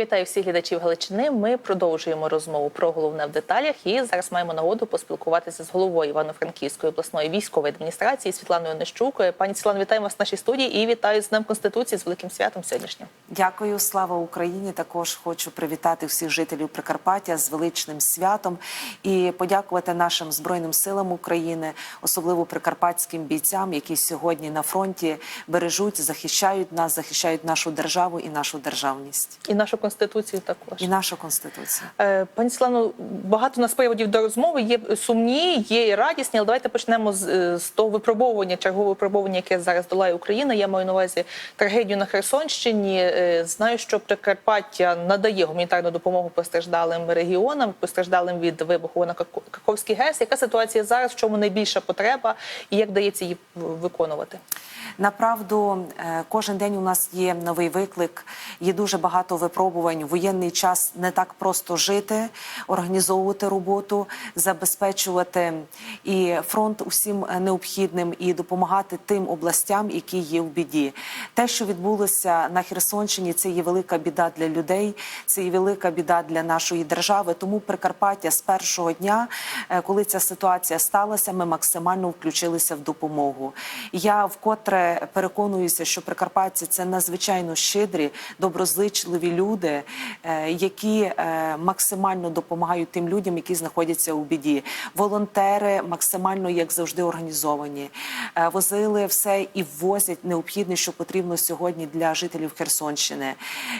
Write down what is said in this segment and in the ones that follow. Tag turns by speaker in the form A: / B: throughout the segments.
A: Я вітаю всіх глядачів Галичини. Ми продовжуємо розмову про головне в деталях. І зараз маємо нагоду поспілкуватися з головою Івано-Франківської обласної військової адміністрації Світланою Нещук. Пані Світлано, вітаємо вас в нашій студії і вітаю з Днем Конституції з великим святом сьогоднішнім.
B: Дякую, слава Україні. Також хочу привітати всіх жителів Прикарпаття з величним святом і подякувати нашим збройним силам України, особливо прикарпатським бійцям, які сьогодні на фронті бережуть, захищають нас, захищають нашу державу і нашу державність,
A: І нашу конституцію також.
B: і нашу конституцію.
A: Е, Пані Світлано, багато у нас приводів до розмови. Є сумні, є і радісні. Але давайте почнемо з, е, з того випробовування, чергового випробовування, яке зараз долає Україна. Я маю на увазі трагедію на Херсонщині. Е, Знаю, що Прикарпаття надає гуманітарну допомогу постраждалим регіонам, постраждалим від вибуху на Как- ГЕС. Яка ситуація зараз? В чому найбільша потреба і як вдається її виконувати?
B: Направду, е, кожен день у нас є новий виклик, є дуже багато випробувань. Воєнний час не так просто жити, організовувати роботу, забезпечувати і фронт усім необхідним і допомагати тим областям, які є в біді. Те, що відбулося на Херсонщині, це є велика біда для людей, це є велика біда для нашої держави. Тому Прикарпаття з першого дня, е, коли ця ситуація сталася, ми максимально включилися в допомогу. Я вкотре переконуюся, що прикарпатці це надзвичайно щедрі, доброзичливі люди, е, які е, максимально допомагають тим людям, які знаходяться у біді. Волонтери максимально, як завжди, організовані, Е, возили все і ввозять необхідне, що потрібно сьогодні для жителів Херсонщини.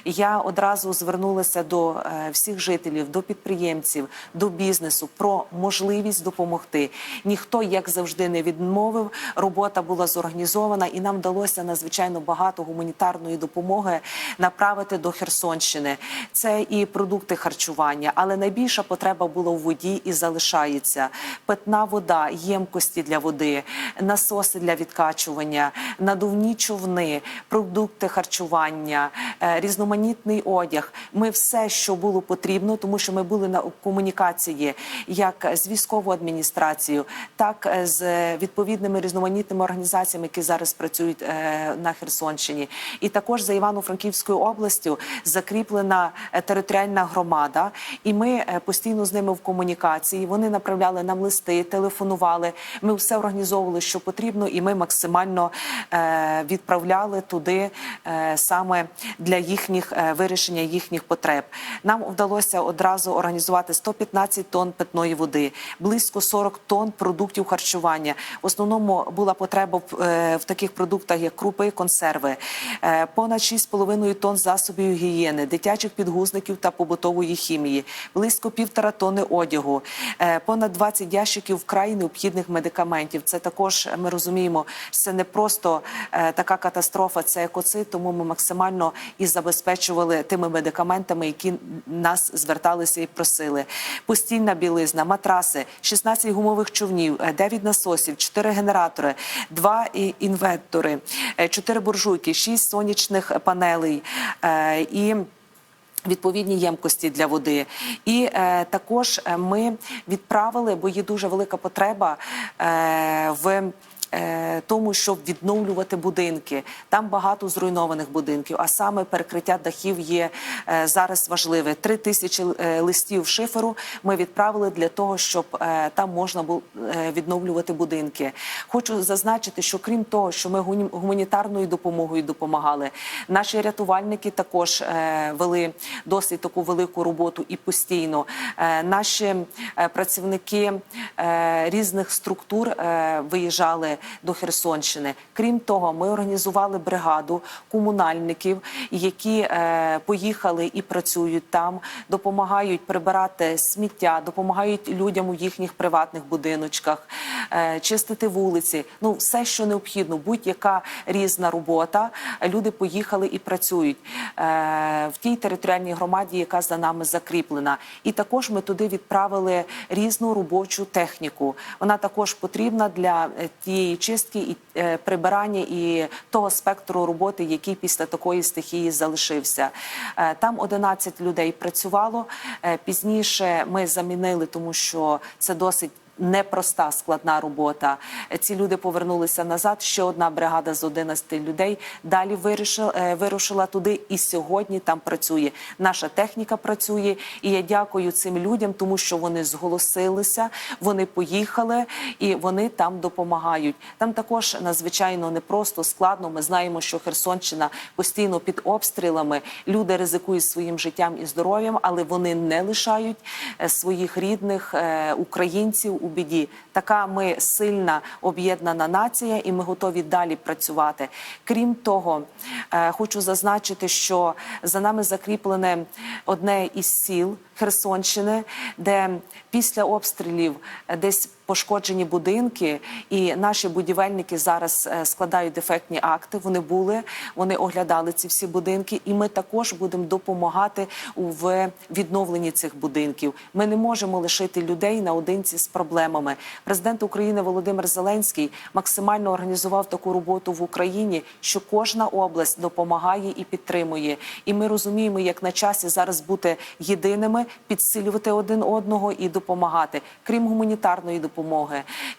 B: Я одразу звернулася до всіх жителів, до підприємців, до бізнесу про можливість допомогти. Ніхто, як завжди, не відмовив. Робота була зорганізована, і нам вдалося надзвичайно багато гуманітарної допомоги направити до Херсонщини. Це і продукти харчування, але найбільша потреба була у воді і залишається питна вода, ємкості для води, насоси для відкачування, надувні човни, продукти харчування, е, різноманітний одяг. Ми все, що було потрібно, тому що ми були на комунікації як з військовою адміністрацією, так е, з відповідними різноманітними організаціями, які зараз працюють е, на Херсонщині, і також за Івано-Франківською областю закріплена е, територіальна громада, і ми е, постійно з ними в комунікації. Вони направляли нам листи, телефонували. Ми все організовували, що потрібно, і ми максимально відправляли туди саме для їхніх вирішення їхніх потреб. Нам вдалося одразу організувати 115 тонн питної води, близько 40 тонн продуктів харчування. В основному була потреба в, в таких продуктах, як крупи, консерви, е, понад 6,5 тонн засобів гігієни, дитячих підгузників та побутової хімії, близько півтора тонни одягу, е, понад 20 ящиків вкрай необхідних медикаментів. Це також ми розуміємо, це не просто е, така катастрофа, це екоцид, тому ми максимально і забезпечували тими медикаментами, які нас зверталися і просили. Постільна білизна, матраси, 16 гумових човнів, е, 9 насосів, 4 генератори, 2 і- інвектори, 4 буржуйки, шість сонячних панелей е, і Відповідні ємкості для води, і е, також е, ми відправили, бо є дуже велика потреба е, в. Е, Тому щоб відновлювати будинки, там багато зруйнованих будинків. А саме перекриття дахів є е, зараз важливе. Три тисячі е, листів шиферу ми відправили для того, щоб там можна було відновлювати будинки. Хочу зазначити, що крім того, що ми гуманітарною допомогою допомагали, наші рятувальники також вели досить таку велику роботу і постійно. Наші працівники різних структур виїжджали до Херсонщини. Крім того, ми організували бригаду комунальників, які е, поїхали і працюють там, допомагають прибирати сміття, допомагають людям у їхніх приватних будиночках, е, чистити вулиці. Ну, все, що необхідно, будь-яка різна робота. Люди поїхали і працюють е, в тій територіальній громаді, яка за нами закріплена. І також ми туди відправили різну робочу техніку. Вона також потрібна для е, тієї чистки і е, прибирання і того спектру роботи, який після такої стихії залишився. Е, Там 11 людей працювало. Е, Пізніше ми замінили, тому що це досить непроста складна робота. Ці люди повернулися назад. Ще одна бригада з 11 людей далі вирішила, е, вирушила туди, і сьогодні там працює. Наша техніка працює, і я дякую цим людям, тому що вони зголосилися, вони поїхали і вони там допомагають. Там також надзвичайно непросто, складно. Ми знаємо, що Херсонщина постійно під обстрілами. Люди ризикують своїм життям і здоров'ям, але вони не лишають е, своїх рідних е, українців біді. Така ми сильна об'єднана нація, і ми готові далі працювати. Крім того, е, хочу зазначити, що за нами закріплене одне із сіл Херсонщини, де після обстрілів десь пошкоджені будинки, і наші будівельники зараз е, складають дефектні акти. Вони були, вони оглядали ці всі будинки, і ми також будемо допомагати в відновленні цих будинків. Ми не можемо лишити людей наодинці з проблемами. Президент України Володимир Зеленський максимально організував таку роботу в Україні, що кожна область допомагає і підтримує. І ми розуміємо, як на часі зараз бути єдиними, підсилювати один одного і допомагати, крім гуманітарної допомоги,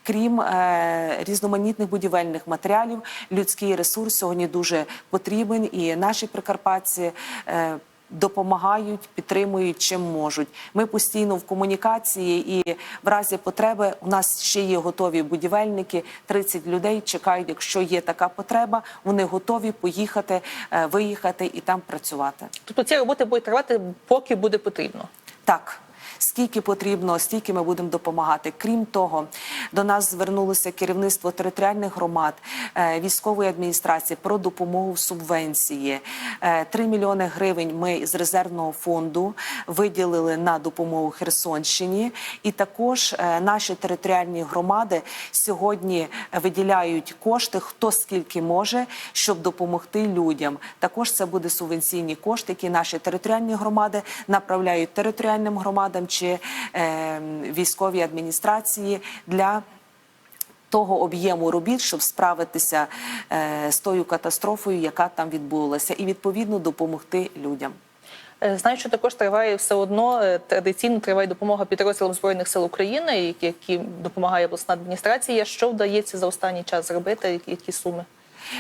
B: крім е, різноманітних будівельних матеріалів. Людський ресурс сьогодні дуже потрібен, і наші прикарпатці. Е, Допомагають, підтримують чим можуть. Ми постійно в комунікації, і в разі потреби у нас ще є готові будівельники. 30 людей чекають. Якщо є така потреба, вони готові поїхати, е, виїхати і там працювати.
A: Тобто ці роботи будуть тривати, поки буде потрібно.
B: Так. Скільки потрібно, стільки ми будемо допомагати. Крім того, до нас звернулося керівництво територіальних громад, е, військової адміністрації про допомогу в субвенції. Е, 3 мільйони гривень ми з резервного фонду виділили на допомогу Херсонщині, і також е, наші територіальні громади сьогодні виділяють кошти, хто скільки може, щоб допомогти людям. Також це буде субвенційні кошти, які наші територіальні громади направляють територіальним громадам чи е, військовій адміністрації для. Того об'єму робіт, щоб справитися е, з тою катастрофою, яка там відбулася, і відповідно допомогти людям.
A: Е, Знаю, що також триває все одно е, традиційно триває допомога підрозділам збройних сил України, які- допомагає обласна адміністрація. Що вдається за останній час зробити? Які суми?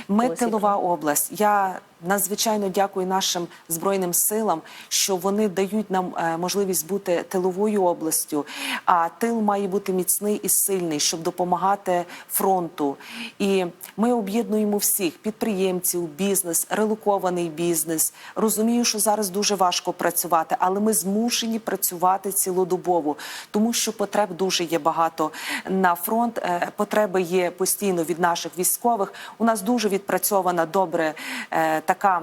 B: Ми тилова область. Я надзвичайно дякую нашим збройним силам, що вони дають нам е, можливість бути тиловою областю. А тил має бути міцний і сильний, щоб допомагати фронту. І ми об'єднуємо всіх підприємців, бізнес, релокований бізнес. Розумію, що зараз дуже важко працювати, але ми змушені працювати цілодобово, тому що потреб дуже є багато на фронт. Е, Потреби є постійно від наших військових. У нас дуже відпрацьована добре е, така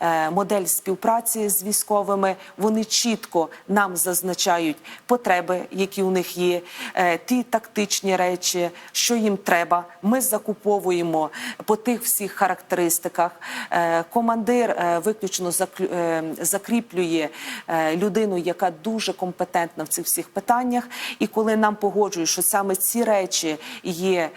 B: е, модель співпраці з військовими. Вони чітко нам зазначають потреби, які у них є, е, ті тактичні речі, що їм треба. Ми закуповуємо по тих всіх характеристиках. Е, Командир виключно закріплює людину, яка дуже компетентна в цих всіх питаннях. І коли нам погоджують, що саме ці речі є,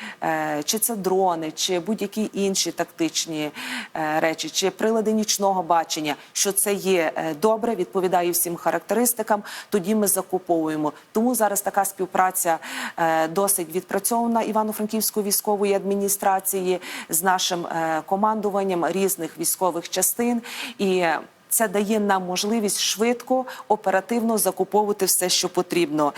B: чи це дрони, чи будь-які інші тактичні речі, чи прилади нічного бачення, що це є е, добре, відповідає всім характеристикам, тоді ми закуповуємо. Тому зараз така співпраця е, досить відпрацьована Івано-Франківської військової адміністрації з нашим е, командуванням різних військових частин і. Це дає нам можливість швидко, оперативно закуповувати все, що потрібно.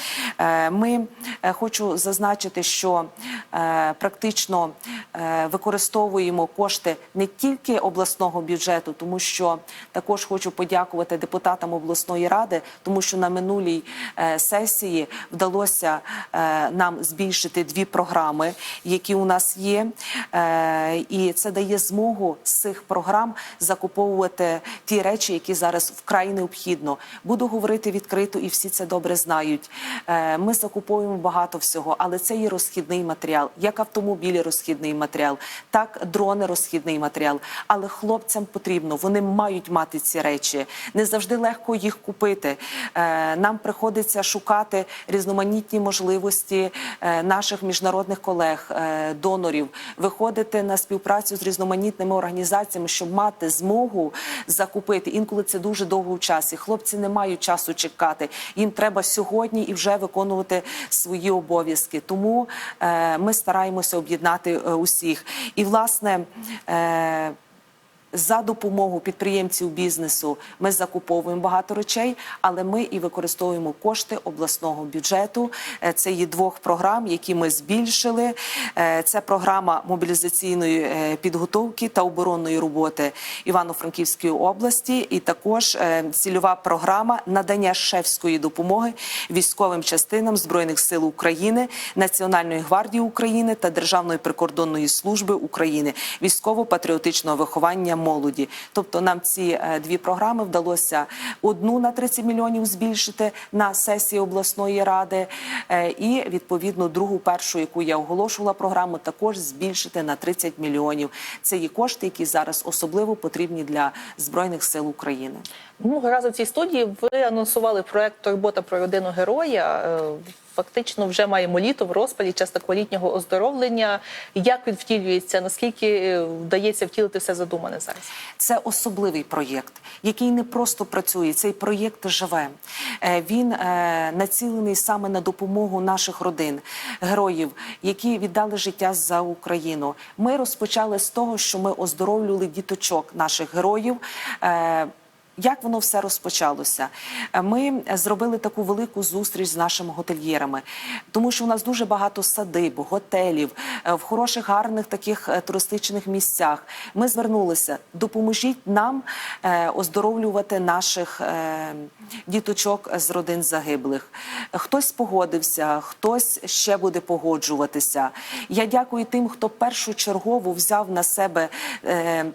B: Ми хочу зазначити, що е, практично е, використовуємо кошти не тільки обласного бюджету, тому що також хочу подякувати депутатам обласної ради, тому що на минулій е, сесії вдалося е, нам збільшити дві програми, які у нас є, Е, і це дає змогу з цих програм закуповувати ті речі, які зараз вкрай необхідно. Буду говорити відкрито, і всі це добре знають. Е, Ми закуповуємо багато всього, але це є розхідний матеріал, як автомобілі, розхідний матеріал, так дрони, розхідний матеріал. Але хлопцям потрібно, вони мають мати ці речі. Не завжди легко їх купити. Е, Нам приходиться шукати різноманітні можливості е, наших міжнародних колег, е, донорів, виходити на співпрацю з різноманітними організаціями, щоб мати змогу закупити. Інколи це дуже довго в часі. Хлопці не мають часу чекати. Їм треба сьогодні і вже виконувати свої обов'язки. Тому е, ми стараємося об'єднати е, усіх. І власне. За допомогу підприємців бізнесу ми закуповуємо багато речей, але ми і використовуємо кошти обласного бюджету. Е, Це є двох програм, які ми збільшили. Е, Це програма мобілізаційної е, підготовки та оборонної роботи Івано-Франківської області, і також цільова програма надання шефської допомоги військовим частинам збройних сил України, Національної гвардії України та Державної прикордонної служби України, військово-патріотичного виховання молоді. Тобто нам ці е, дві програми вдалося одну на 30 мільйонів збільшити на сесії обласної ради, е, і відповідно другу першу, яку я оголошувала програму, також збільшити на 30 мільйонів. Це є кошти, які зараз особливо потрібні для збройних сил України.
A: Минулого разу в цій студії ви анонсували проект Турбота про родину героя. Фактично вже маємо літо в розпалі, час такого літнього оздоровлення. Як він втілюється? Наскільки е, вдається втілити все задумане зараз?
B: Це особливий проєкт, який не просто працює. Цей проєкт живе. Е, Він е, націлений саме на допомогу наших родин, героїв, які віддали життя за Україну. Ми розпочали з того, що ми оздоровлювали діточок наших героїв. Е, як воно все розпочалося? Е, Ми зробили таку велику зустріч з нашими готельєрами, тому що у нас дуже багато садиб, готелів е, в хороших, гарних таких е, туристичних місцях. Ми звернулися, допоможіть нам оздоровлювати наших діточок з родин загиблих. Хтось погодився, хтось ще буде погоджуватися. Я дякую тим, хто першочергово взяв на себе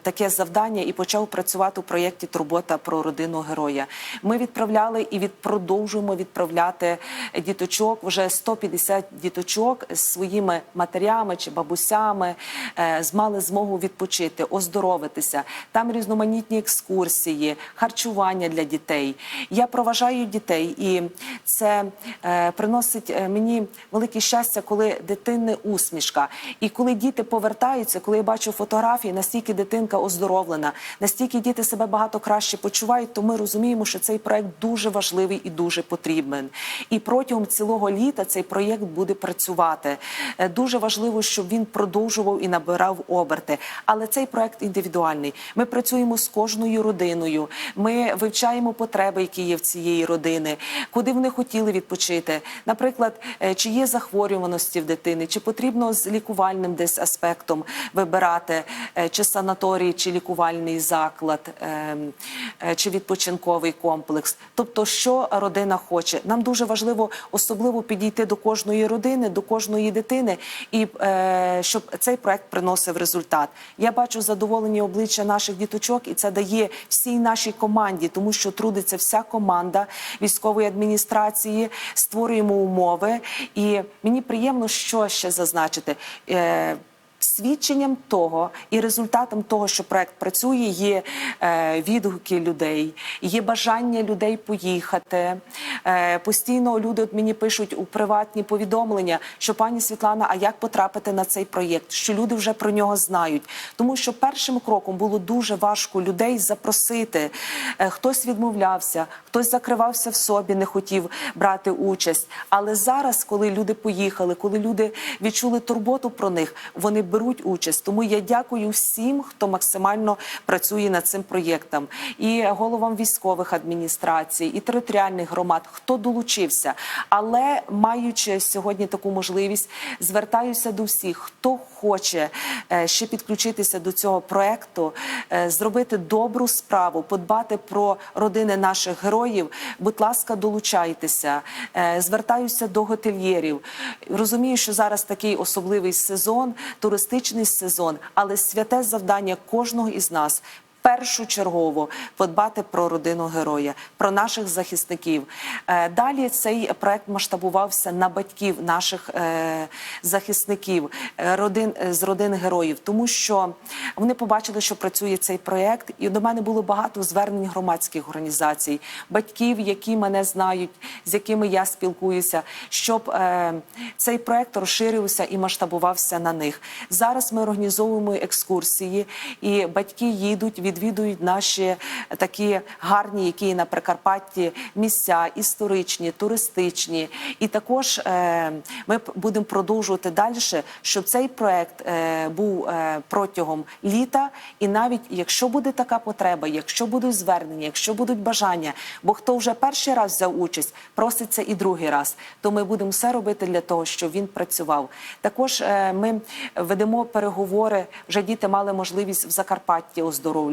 B: таке завдання і почав працювати у проєкті Турбота про родину героя. Ми відправляли і від продовжуємо відправляти діточок. Вже 150 діточок з своїми матерями чи бабусями е, мали змогу відпочити, оздоровитися. Там різноманітні екскурсії, харчування для дітей. Я проважаю дітей, і це е, приносить е, мені велике щастя, коли дитини усмішка. І коли діти повертаються, коли я бачу фотографії, настільки дитинка оздоровлена, настільки діти себе багато краще почувають, то ми розуміємо, що цей проект дуже важливий і дуже потрібен. І протягом цілого літа цей проєкт буде працювати. Е, Дуже важливо, щоб він продовжував і набирав оберти. Але цей проект індивідуальний. Ми працюємо з кожною родиною. Ми вивчаємо потреби, які є в цієї родини, куди вони хотіли відпочити. Наприклад, е, чи є захворюваності в дитини, чи потрібно з лікувальним десь аспектом вибирати, е, чи санаторій, чи лікувальний заклад, ем, чи відпочинковий комплекс. Тобто, що родина хоче. Нам дуже важливо особливо підійти до кожної родини, до кожної дитини, і е, щоб цей проект приносив результат. Я бачу задоволені обличчя наших діточок, і це дає всій нашій команді, тому що трудиться вся команда військової адміністрації. Створюємо умови, і мені приємно, що ще зазначити. Е, Свідченням того і результатом того, що проект працює, є е, відгуки людей, є бажання людей поїхати. Е, постійно люди от мені пишуть у приватні повідомлення, що пані Світлана, а як потрапити на цей проєкт? Що люди вже про нього знають. Тому що першим кроком було дуже важко людей запросити. Е, хтось відмовлявся, хтось закривався в собі, не хотів брати участь. Але зараз, коли люди поїхали, коли люди відчули турботу про них, вони беруть участь. Тому я дякую всім, хто максимально працює над цим проєктом, і головам військових адміністрацій, і територіальних громад, хто долучився. Але маючи сьогодні таку можливість, звертаюся до всіх, хто хоче е, ще підключитися до цього проекту, е, зробити добру справу, подбати про родини наших героїв. Будь ласка, долучайтеся. Е, Звертаюся до готельєрів. Розумію, що зараз такий особливий сезон, туристичний сезон, але святе завдання кожного із нас. Першочергово подбати про родину героя, про наших захисників. Е, Далі цей проект масштабувався на батьків наших е, захисників, е, родин з родин героїв, тому що вони побачили, що працює цей проект, і до мене було багато звернень громадських організацій, батьків, які мене знають, з якими я спілкуюся, щоб цей проект розширився і масштабувався на них. Зараз ми організовуємо екскурсії, і батьки їдуть від відвідують наші такі гарні, які на Прикарпатті місця історичні, туристичні. І також е, ми будемо продовжувати далі, щоб цей проект е, був е, протягом літа. І навіть якщо буде така потреба, якщо будуть звернення, якщо будуть бажання, бо хто вже перший раз взяв участь, проситься і другий раз, то ми будемо все робити для того, щоб він працював. Також ми ведемо переговори. Вже діти мали можливість в Закарпатті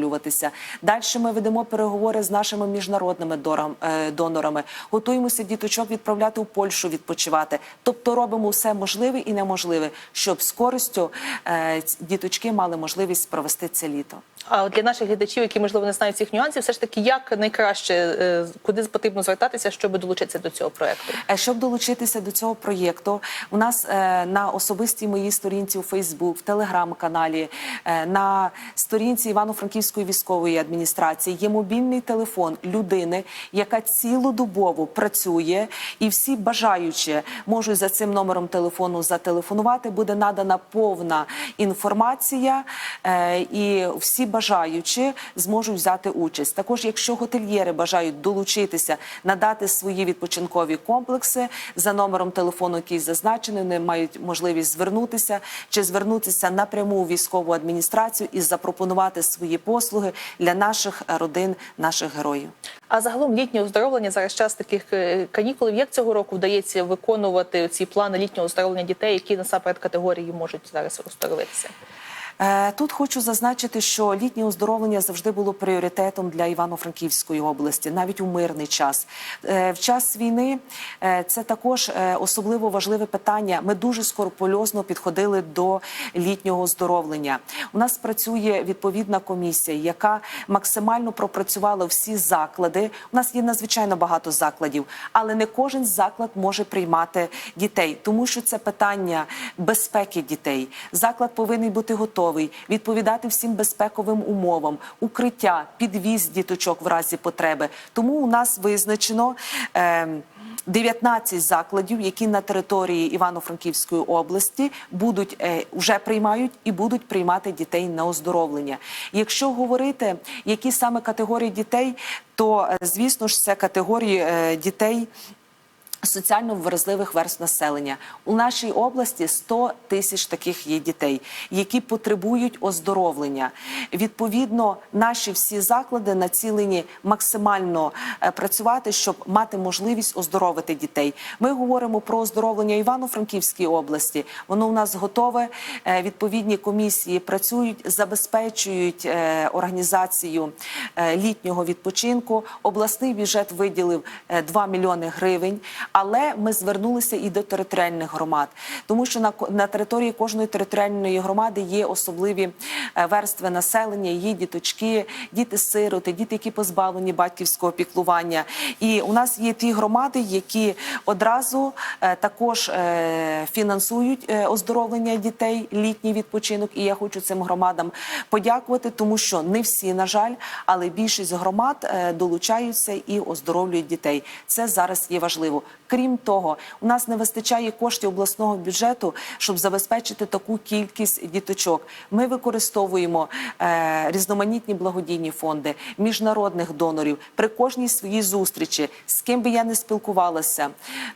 B: оздоровлюватися. Далі ми ведемо переговори з нашими міжнародними е, донорами. Готуємося діточок відправляти у Польщу відпочивати. Тобто робимо все можливе і неможливе, щоб з користю е, діточки мали можливість провести це літо.
A: А от для наших глядачів, які можливо не знають цих нюансів, все ж таки, як найкраще е, куди потрібно звертатися, щоб долучитися до цього проекту?
B: Щоб долучитися до цього проєкту, у нас на особистій моїй сторінці у Фейсбук, в телеграм-каналі, на сторінці Івано-Франківської військової адміністрації є мобільний телефон людини, яка цілодобово працює, і всі бажаючі можуть за цим номером телефону зателефонувати. Буде надана повна інформація, е, і всі бажаючі зможуть взяти участь. Також, якщо готельєри бажають долучитися, надати свої відпочинкові комплекси за номером телефону, який зазначений, вони мають можливість звернутися чи звернутися напряму у військову адміністрацію і запропонувати свої послуги для наших родин, наших героїв.
A: А загалом літнє оздоровлення зараз час таких е, канікулів. Як цього року вдається виконувати ці плани літнього оздоровлення дітей, які насамперед категорії можуть зараз оздоровитися?
B: Е, Тут хочу зазначити, що літнє оздоровлення завжди було пріоритетом для Івано-Франківської області, навіть у мирний час. Е, В час війни е, це також особливо важливе питання. Ми дуже скорпульозно підходили до літнього оздоровлення. У нас працює відповідна комісія, яка максимально пропрацювала всі заклади. У нас є надзвичайно багато закладів, але не кожен заклад може приймати дітей, тому що це питання безпеки дітей. Заклад повинен бути готовий, відповідати всім безпековим умовам, укриття, підвіз діточок в разі потреби. Тому у нас визначено. Е, 19 закладів, які на території Івано-Франківської області будуть е, вже приймають і будуть приймати дітей на оздоровлення. Якщо говорити, які саме категорії дітей, то е, звісно ж це категорії е, дітей. Соціально вразливих верств населення у нашій області 100 тисяч таких є дітей, які потребують оздоровлення. Відповідно, наші всі заклади націлені максимально е, працювати, щоб мати можливість оздоровити дітей. Ми говоримо про оздоровлення Івано-Франківській області. Воно у нас готове. Е, Відповідні комісії працюють, забезпечують е, організацію літнього відпочинку. Обласний бюджет виділив е, 2 мільйони гривень. Але ми звернулися і до територіальних громад, тому що на на території кожної територіальної громади є особливі е, верстви населення, є діточки, діти-сироти, діти, які позбавлені батьківського піклування. І у нас є ті громади, які одразу е, також е, фінансують оздоровлення дітей, літній відпочинок. І я хочу цим громадам подякувати, тому що не всі, на жаль, але більшість громад долучаються і оздоровлюють дітей. Це зараз є важливо. Крім того, у нас не вистачає коштів обласного бюджету, щоб забезпечити таку кількість діточок. Ми використовуємо е, різноманітні благодійні фонди, міжнародних донорів при кожній своїй зустрічі, з ким би я не спілкувалася,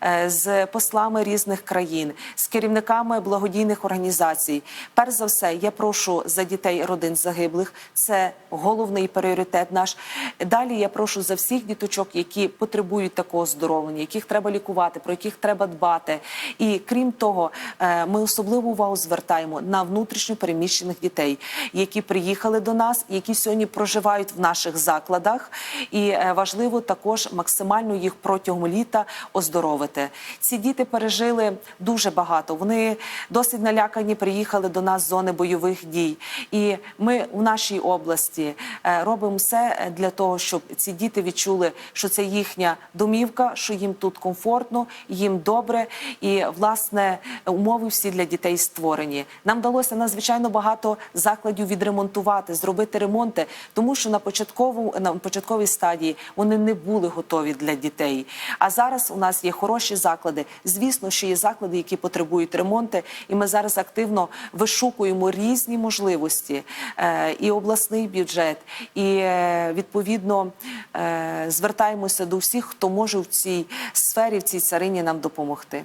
B: е, з послами різних країн, з керівниками благодійних організацій. Перш за все, я прошу за дітей родин загиблих. Це головний пріоритет наш. Далі я прошу за всіх діточок, які потребують такого здоровлення, яких треба лікувати, про яких треба дбати. І крім того, е, ми особливу увагу звертаємо на внутрішньо переміщених дітей, які приїхали до нас, які сьогодні проживають в наших закладах. І е, важливо також максимально їх протягом літа оздоровити. Ці діти пережили дуже багато. Вони досить налякані, приїхали до нас з зони бойових дій. І ми в нашій області е, робимо все для того, щоб ці діти відчули, що це їхня домівка, що їм тут комфортно. Комфортно, їм добре, і власне умови всі для дітей створені. Нам вдалося надзвичайно багато закладів відремонтувати, зробити ремонти, тому що на початкову на початковій стадії вони не були готові для дітей. А зараз у нас є хороші заклади. Звісно, що є заклади, які потребують ремонти, і ми зараз активно вишукуємо різні можливості е, і обласний бюджет, і е, відповідно звертаємося до всіх, хто може в цій сфері, в цій царині нам допомогти.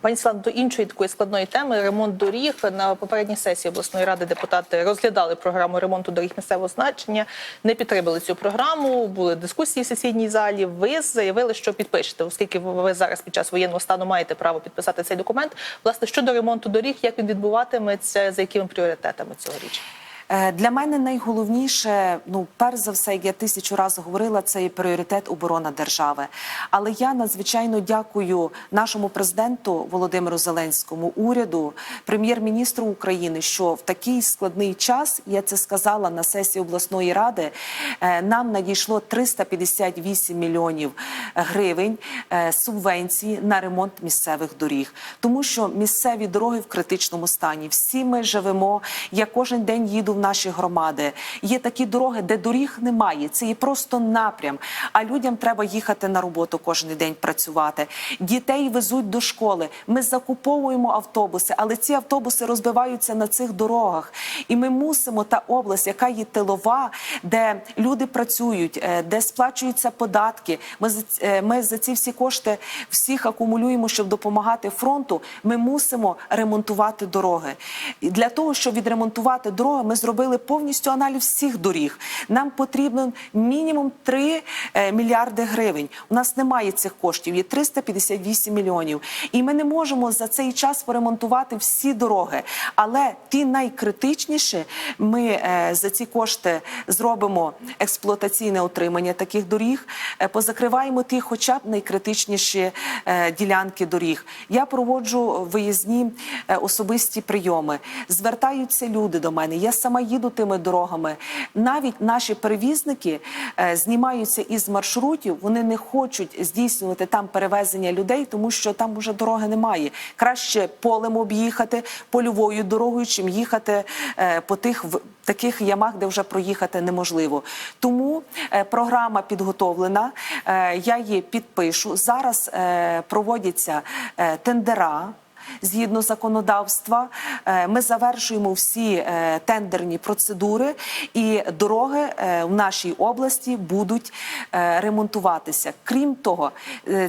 A: Пані Слава, до іншої такої складної теми ремонт доріг на попередній сесії обласної ради депутати розглядали програму ремонту доріг місцевого значення, не підтримали цю програму. Були дискусії в сесійній залі. Ви заявили, що підпишете, оскільки ви зараз під час воєнного стану маєте право підписати цей документ. Власне щодо ремонту доріг, як він відбуватиметься, за якими пріоритетами цьогоріч?
B: Е, Для мене найголовніше, ну перш за все, як я тисячу разів говорила, це є пріоритет оборона держави. Але я надзвичайно дякую нашому президенту Володимиру Зеленському, уряду, прем'єр-міністру України, що в такий складний час я це сказала на сесії обласної ради. е, Нам надійшло 358 мільйонів гривень е, субвенції на ремонт місцевих доріг, тому що місцеві дороги в критичному стані. Всі ми живемо. Я кожен день їду в наші громади. Є такі дороги, де доріг немає. Це є просто напрям. А людям треба їхати на роботу кожен день працювати. Дітей везуть до школи. Ми закуповуємо автобуси, але ці автобуси розбиваються на цих дорогах. І ми мусимо та область, яка є тилова, де люди працюють, е, де сплачуються податки. Ми за е, ми за ці всі кошти всіх акумулюємо, щоб допомагати фронту. Ми мусимо ремонтувати дороги. І для того, щоб відремонтувати дороги, ми зробили повністю аналіз всіх доріг. Нам потрібно мінімум 3 е, мільярди гривень. У нас немає цих коштів, є 358 мільйонів. І ми не можемо за цей час поремонтувати всі дороги. Але ті найкритичніші ми е, за ці кошти зробимо експлуатаційне утримання таких доріг, е, позакриваємо ті, хоча б найкритичніші ділянки доріг. Я проводжу виїзні особисті прийоми. Звертаються люди до мене. Я сама їду тими дорогами. Навіть наші перевізники е, знімаються із маршрутів. Вони не хочуть здійснювати там перевезення людей, тому що там вже дороги немає. Краще полем об'їхати польовою дорогою, чим їхати е, по тих в- таких ямах, де вже проїхати неможливо. Тому е, програма підготовлена. Е, я її підпишу. Зараз е, проводяться е, тендера. Згідно законодавства, е, ми завершуємо всі е, тендерні процедури, і дороги е, в нашій області будуть ремонтуватися. Крім того,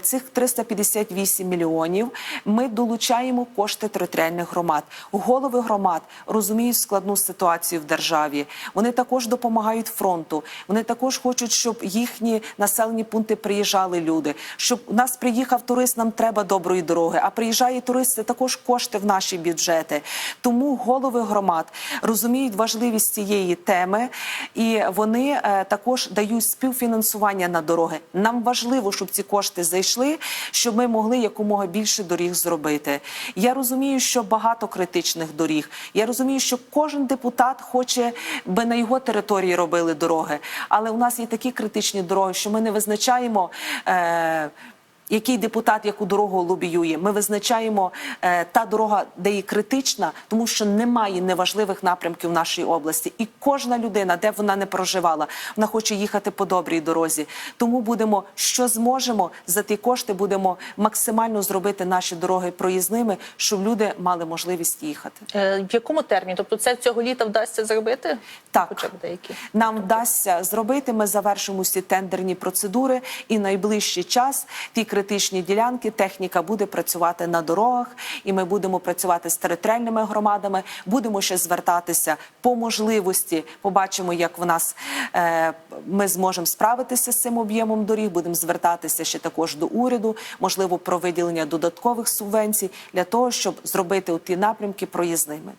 B: цих 358 мільйонів ми долучаємо кошти територіальних громад. Голови громад розуміють складну ситуацію в державі. Вони також допомагають фронту. Вони також хочуть, щоб їхні населені пункти приїжджали люди. Щоб у нас приїхав турист, нам треба доброї дороги. А приїжджає турист, це також кошти в наші бюджети. Тому голови громад розуміють важливість цієї теми, і вони е, також дають співфінансування на дороги. Нам важливо, щоб ці кошти зайшли, щоб ми могли якомога більше доріг зробити. Я розумію, що багато критичних доріг. Я розумію, що кожен депутат хоче, би на його території робили дороги. Але у нас є такі критичні дороги, що ми не визначаємо. Е- який депутат яку дорогу лобіює. Ми визначаємо е, та дорога, де є критична, тому що немає неважливих напрямків в нашій області. І кожна людина, де б вона не проживала, вона хоче їхати по добрій дорозі. Тому будемо, що зможемо за ті кошти, будемо максимально зробити наші дороги проїзними, щоб люди мали можливість їхати.
A: Е, В якому терміні? Тобто це цього літа вдасться зробити?
B: Так.
A: Хоча б деякі.
B: Нам вдасться зробити. Ми завершимо всі тендерні процедури, і найближчий час ті критичні ділянки техніка буде працювати на дорогах, і ми будемо працювати з територіальними громадами. Будемо ще звертатися по можливості. Побачимо, як в нас е, ми зможемо справитися з цим об'ємом доріг. Будемо звертатися ще також до уряду, можливо, про виділення додаткових субвенцій для того, щоб зробити ті напрямки проїзними.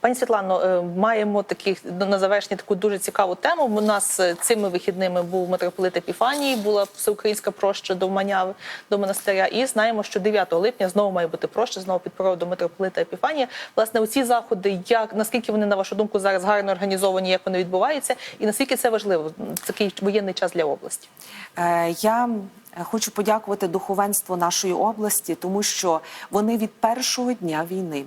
A: Пані Світлано, е, маємо таких на завершення таку дуже цікаву тему. У нас е, цими вихідними був митрополит Епіфанії, була всеукраїнська проща до Маняви, до монастиря. І знаємо, що 9 липня знову має бути проща, знову під проводом митрополита Епіфанія. Власне, у ці заходи, як наскільки вони на вашу думку зараз гарно організовані, як вони відбуваються, і наскільки це важливо такий воєнний час для області?
B: Е, Я Хочу подякувати духовенству нашої області, тому що вони від першого дня війни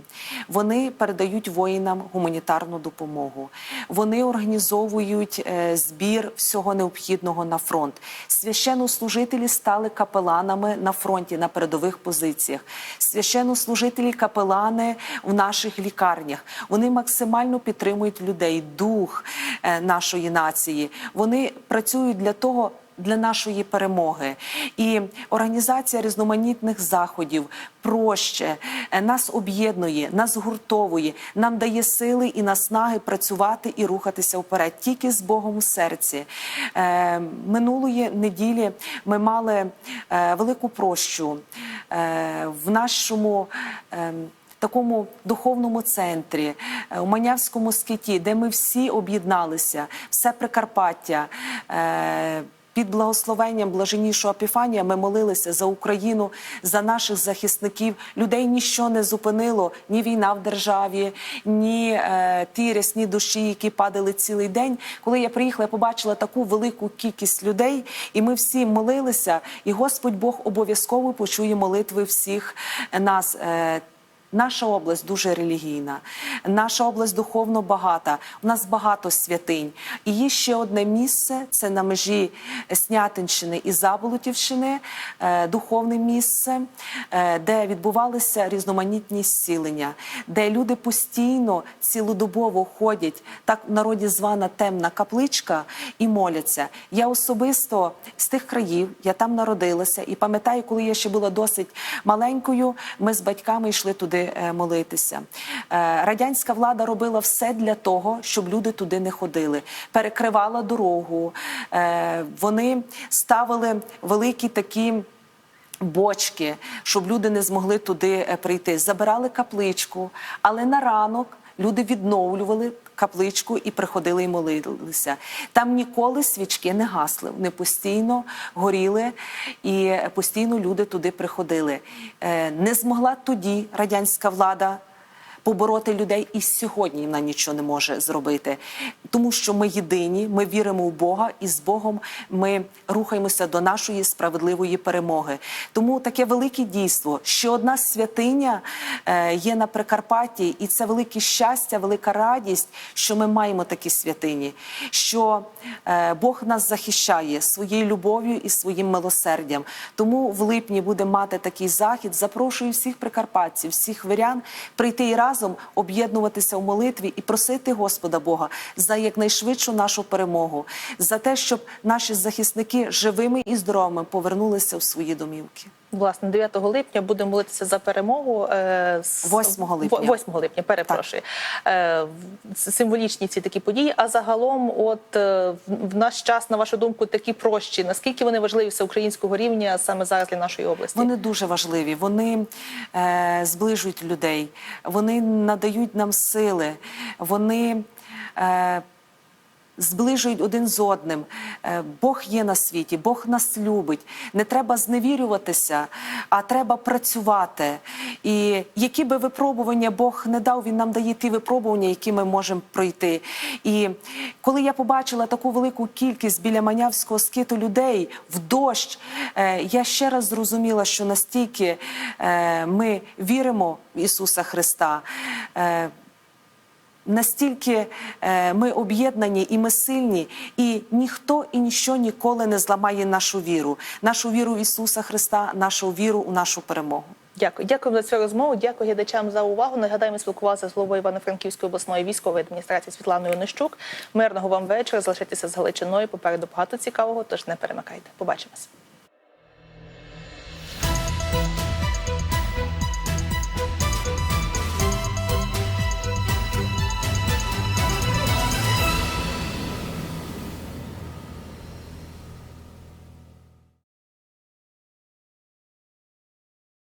B: вони передають воїнам гуманітарну допомогу. Вони організовують е, збір всього необхідного на фронт. Священнослужителі стали капеланами на фронті на передових позиціях. Священнослужителі капелани в наших лікарнях. Вони максимально підтримують людей, дух е, нашої нації. Вони працюють для того. Для нашої перемоги і організація різноманітних заходів проще е, нас об'єднує, нас гуртовує, нам дає сили і наснаги працювати і рухатися вперед, тільки з Богом у серці. Е, минулої неділі ми мали е, велику прощу в нашому. Такому духовному центрі у Манявському скиті, де ми всі об'єдналися, все Прикарпаття. е, Під благословенням блаженнішого Епіфанія ми молилися за Україну, за наших захисників. Людей ніщо не зупинило, ні війна в державі, ні е, ті рясні душі, які падали цілий день. Коли я приїхала, я побачила таку велику кількість людей, і ми всі молилися. І Господь Бог обов'язково почує молитви всіх нас. Е, Наша область дуже релігійна, наша область духовно багата. У нас багато святинь. І є ще одне місце: це на межі Снятинщини і Заболотівщини, е, духовне місце, е, де відбувалися різноманітні зцілення, де люди постійно цілодобово ходять, так в народі звана темна капличка, і моляться. Я особисто з тих країв, я там народилася, і пам'ятаю, коли я ще була досить маленькою, ми з батьками йшли туди е, молитися. Е, Радянська влада робила все для того, щоб люди туди не ходили, перекривала дорогу. Е, Вони ставили великі такі. Бочки, щоб люди не змогли туди прийти, забирали капличку, але на ранок люди відновлювали капличку і приходили і молилися. Там ніколи свічки не гасли, вони постійно горіли, і постійно люди туди приходили. Е, Не змогла тоді радянська влада побороти людей, і сьогодні вона нічого не може зробити, тому що ми єдині, ми віримо в Бога, і з Богом ми рухаємося до нашої справедливої перемоги. Тому таке велике дійство, що одна святиня е, є на Прикарпатті, і це велике щастя, велика радість, що ми маємо такі святині, що е, Бог нас захищає своєю любов'ю і своїм милосердям. Тому в липні буде мати такий захід. Запрошую всіх прикарпатців, всіх вирян прийти і разом об'єднуватися у молитві і просити Господа Бога за якнайшвидшу нашу перемогу, за те, щоб наші захисники живими і здоровими повернулися в свої домівки.
A: Власне, 9 липня будемо молитися за перемогу. е, з-
B: 8 липня.
A: 8 липня, перепрошую. Е, Символічні ці такі події. А загалом, от е, в в наш час, на вашу думку, такі прощі. Наскільки вони важливі всеукраїнського рівня саме зараз для нашої області?
B: Вони дуже важливі. Вони е, зближують людей, вони надають нам сили, вони. Е, Зближують один з одним. Е, Бог є на світі, Бог нас любить. Не треба зневірюватися, а треба працювати. І які би випробування Бог не дав, Він нам дає ті випробування, які ми можемо пройти. І коли я побачила таку велику кількість біля Манявського скиту людей в дощ, е, я ще раз зрозуміла, що настільки е, ми віримо в Ісуса Христа. Настільки е, ми об'єднані і ми сильні, і ніхто і ніщо ніколи не зламає нашу віру, нашу віру в Ісуса Христа, нашу віру у нашу перемогу.
A: Дякую, дякую за цю розмову. Дякую глядачам за увагу. Нагадаємо, ми спілкувалися з головою Івано-Франківської обласної військової адміністрації Світланою Онищук. Мирного вам вечора. Залишайтеся з Галичиною. Попереду багато цікавого. Тож не перемикайте. Побачимось.